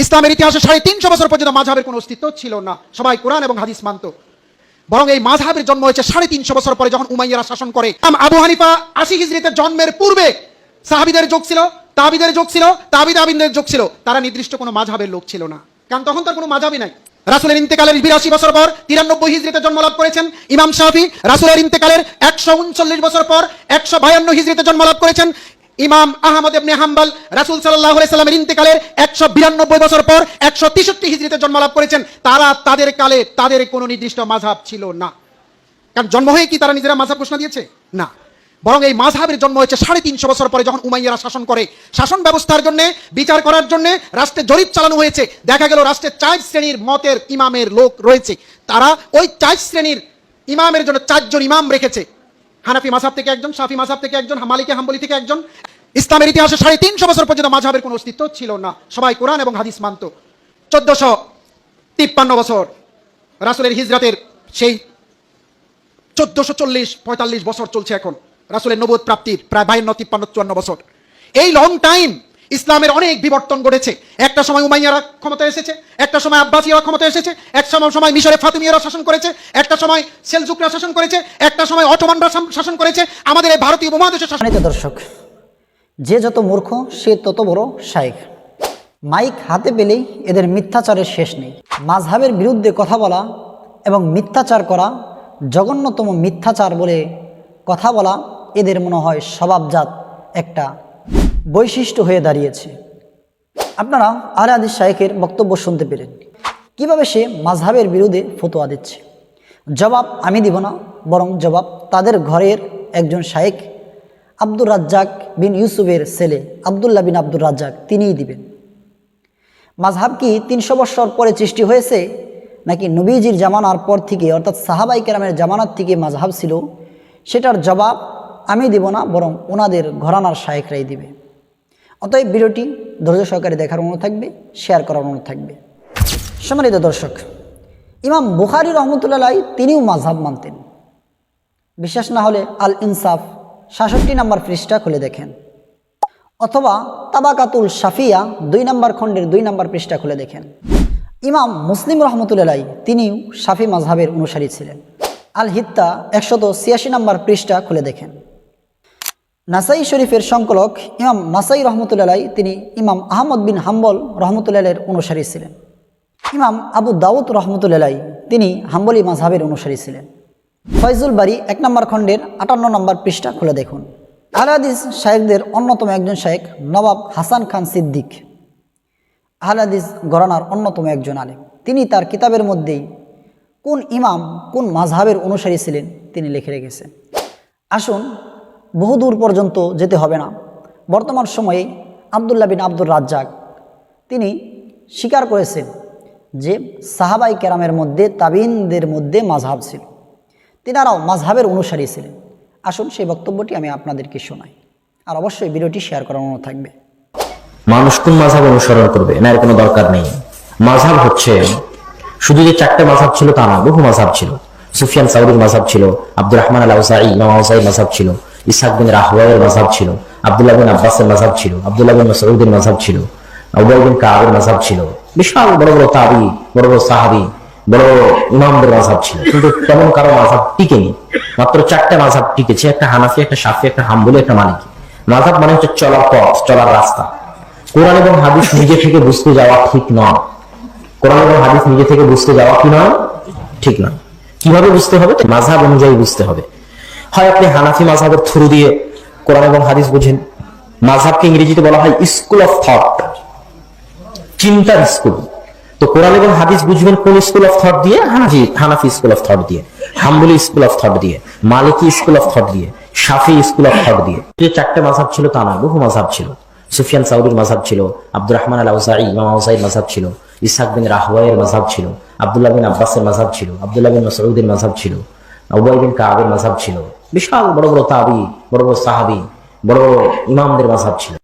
ইসলামের ইতিহাসে সাড়ে তিনশো বছর পর্যন্ত মাঝহাবের কোনো অস্তিত্ব ছিল না। সবাই কোরআন এবং হাদিস মানত। বরং এই মাঝহাবের জন্ম হয়েছে সাড়ে তিনশো বছর পরে যখন উমাইয়ারা শাসন করে। আবু হানিফা আশি হিজরিতে জন্মের পূর্বে সাহাবিদের যোগ ছিল, তাবিদের যোগ ছিল, তাবিদ আবিনদের যোগ ছিল। তারা নির্দিষ্ট কোনো মাঝহাবের লোক ছিল না। কারণ তখন তার কোনো মাঝহাবই নাই। রাসুলের ইন্তেকালের বিরাশি বছর পর তিরানব্বই হিজরিতে জন্মলাভ করেছেন ইমাম শাফি। রাসুলের ইন্তেকালের একশো উনচল্লিশ বছর পর একশো বায়ান্ন হিজরিতে জন্মলাভ করেছেন ইমাম আহমদ ইবনে হাম্বল রাসূল আলাইহি সাল্লামের ইন্তেকালের 192 বছর পর 163 হিজরিতে জন্মলাভ করেছেন। তারা তাদের কালে তাদের কোনো নির্দিষ্ট মাযহাব ছিল না। কারণ জন্ম হয়ে কি তারা নিজেরা মাযহাব ঘোষণা দিয়েছে? না। বরং এই মাযহাবের জন্ম হয়েছে সাড়ে তিনশো বছর পরে যখন উমাইয়ারা শাসন করে। শাসন ব্যবস্থার জন্য, বিচার করার জন্য রাষ্ট্রে জরিপ চালানো হয়েছে। দেখা গেল রাষ্ট্রের চার শ্রেণির মতের ইমামের লোক রয়েছে। তারা ওই চার শ্রেণির ইমামের জন্য চারজন ইমাম রেখেছে। হানাফি মাসাব থেকে একজন, সাফি মাসাব থেকে একজন মালিকে হাম্বলি থেকে একজন। ইসলামের ইতিহাসে সাড়ে তিনশো বছর পর্যন্ত মাঝহাবের কোনো অস্তিত্ব ছিল না। সবাই কোরআন এবং হাদিস মানত। চোদ্দশো তিপ্পান্ন বছর রাসুলের হিজরাতের সেই চোদ্দশো চল্লিশ, পঁয়তাল্লিশ বছর চলছে এখন। রাসুলের নবোধ প্রাপ্তির প্রায় বায়ান্ন তিপ্পান্ন, চুয়ান্ন বছর। এই লং টাইম ইসলামের অনেক বিবর্তন ঘটেছে। একটা সময় উমাইয়ারা ক্ষমতা এসেছে, একটা সময় আব্বাসিয়ারা ক্ষমতা এসেছে, এক সময় সময় মিশরে ফাতিমিয়ারা শাসন করেছে, একটা সময় সেলজুকরা শাসন করেছে, একটা সময় অটোমানরা শাসন- করেছে, আমাদের এই ভারতীয় উপমহাদেশে শাসন দর্শক, যে যত মূর্খ, সে তত বড় শাইখ মাইক হাতে পেলেই এদের মিথ্যাচারের শেষ নেই। মাঝহাবের বিরুদ্ধে কথা বলা এবং মিথ্যাচার করা জঘন্যতম মিথ্যাচার বলে কথা বলা এদের মনে হয় স্বভাবজাত একটা বৈশিষ্ট্য হয়ে দাঁড়িয়েছে। আপনারা আহলে আদিস শাইখের বক্তব্য শুনতে পেলেন। কীভাবে সে মাঝহাবের বিরুদ্ধে ফতোয়া দিচ্ছে? জবাব আমি দিব না, বরং জবাব তাদের ঘরের একজন শাইখ আব্দুর রাজ্জাক বিন ইউসুফের ছেলে আবদুল্লাহ বিন আব্দুর রাজ্জাক, তিনিই দিবেন। মাঝহাব কি তিনশো বৎসর পরে সৃষ্টি হয়েছে, নাকি নবীজির জামানার পর থেকে, অর্থাৎ সাহাবাই কেরামের জামানার থেকে মাঝহাব ছিল? সেটার জবাব আমি দিব না, বরং ওনাদের ঘরানার শায়েকরাই দিবে। অতএব ভিডিওটি ধৈর্য সহকারে দেখার অনুরোধ থাকবে শেয়ার করার অনুরোধ থাকবে। সম্মানিত দর্শক, ইমাম বুখারি রহমতুল্লাহ তিনিও মাঝহাব মানতেন। বিশ্বাস না হলে আল ইনসাফ সাতষট্টি নম্বর পৃষ্ঠা খুলে দেখেন। অথবা তাবাকাতুল শাফিয়া দুই নম্বর খণ্ডের দুই নম্বর পৃষ্ঠা খুলে দেখেন। ইমাম মুসলিম রহমতুল্লাহ তিনিও সাফি মাজহাবের অনুসারী ছিলেন। আল হিত্তা একশত ছিয়াশি নম্বর পৃষ্ঠা খুলে দেখেন। নাসাই শরীফের সংকলক ইমাম নাসাই রহমতুল্লাহ তিনি ইমাম আহমদ বিন হাম্বল রহমতুল্লাহের অনুসারী ছিলেন। ইমাম আবু দাউদ রহমতুল্লাহ তিনি হাম্বলি মাজহাবের অনুসারী ছিলেন। ফয়জুল বাড়ি এক নম্বর খণ্ডের আটান্ন নম্বর পৃষ্ঠা খুলে দেখুন। আহলাদিস শায়েকদের অন্যতম একজন শায়েক নবাব হাসান খান সিদ্দিক। আহলাদিস গরানার অন্যতম একজন আলেম। তিনি তার কিতাবের মধ্যেই কোন ইমাম কোন মাঝহাবের অনুসারী ছিলেন তিনি লিখে রেখেছেন। আসুন বহুদূর পর্যন্ত যেতে হবে না। বর্তমান সময়ে আবদুল্লাহ বিন আব্দুর রাজ্জাক, তিনি স্বীকার করেছেন যে সাহাবাই কেরামের মধ্যে তাবিনদের মধ্যে মাঝহাব ছিল। তিনারাও মাঝহাবের অনুসারী ছিলেন। আসুন সেই বক্তব্যটি আমি আপনাদেরকে শোনাই। আর অবশ্যই ভিডিওটি শেয়ার করানো থাকবে। মানুষ কোন মাঝাব অনুসরণ করবে এর কোনো দরকার নেই। মাঝাব হচ্ছে, শুধু যে চারটে মাঝাব ছিল তা না, বহু মাঝাব ছিল। সুফিয়ান সাউরির মাঝাব ছিল, আব্দুর রহমান আল আউসাই ইমাম মাঝাব ছিল। ইসাক বিন রাহওয়াইয়ের মাঝাব ছিল, আব্দুল্লাহ বিন আব্বাসের মাঝাব ছিল, আব্দুল্লাহ বিন মাসউদের মাঝাব ছিল আবুবাই বিন কাবের মাঝাব ছিল। বিশাল বড় বড় তাবি, বড় বড় সাহাবি, বড় ইমামদের মাঝাব ছিল। কিন্তু তেমন কারও মাঝাব টিকেনি। মাত্র চারটে মাঝাব টিকেছে, একটা হানাফি, একটা সাফি একটা হাম্বলি, একটা মালিকি। মাঝাব মানে হচ্ছে চলার পথ, চলার রাস্তা। কোরআন এবং হাদিস নিজে থেকে বুঝতে যাওয়া ঠিক নয়। কোরআন এবং হাদিস নিজে থেকে বুঝতে যাওয়া কি নয়? ঠিক নয়। কীভাবে বুঝতে হবে? মাঝহাব অনুযায়ী বুঝতে হবে। হয় আপনি হানাফি মাঝহাবের থ্রু দিয়ে কোরআন এবং হাদিস বুঝেন। মাঝহাবকে ইংরেজিতে বলা হয় স্কুল অফ থট। চিন্তার স্কুল। তো কোরআন এবং হাদিস বুঝবেন কোন স্কুল অফ থট দিয়ে? Hanafi Hanafi school of thought দিয়ে। হাম্বলি স্কুল অফ থট দিয়ে। মালিকি স্কুল অফ থট দিয়ে। শাফি স্কুল অফ থট দিয়ে। যে চারটে মাঝহাব ছিল তা নয়, বহু মাঝহাব ছিল। সুফিয়ান সাউরির মাঝহাব ছিল, আব্দুর রহমান আল আউসাই ইমাম আউসাইর মাঝহাব ছিল ইসাক বিন রাহওয়াইয়ের মাঝহাব ছিল, আব্দুল্লাহ বিন আব্বাসের মাঝহাব ছিল, আব্দুল্লাহ বিন মাসউদের মাঝহাব ছিল আবুবাই বিন কাবের মাঝহাব ছিল। বিশাল বড় বড় তাবি বড় বড় সাহাবি বড় বড় ইমামদের মাঝহাব ছিল।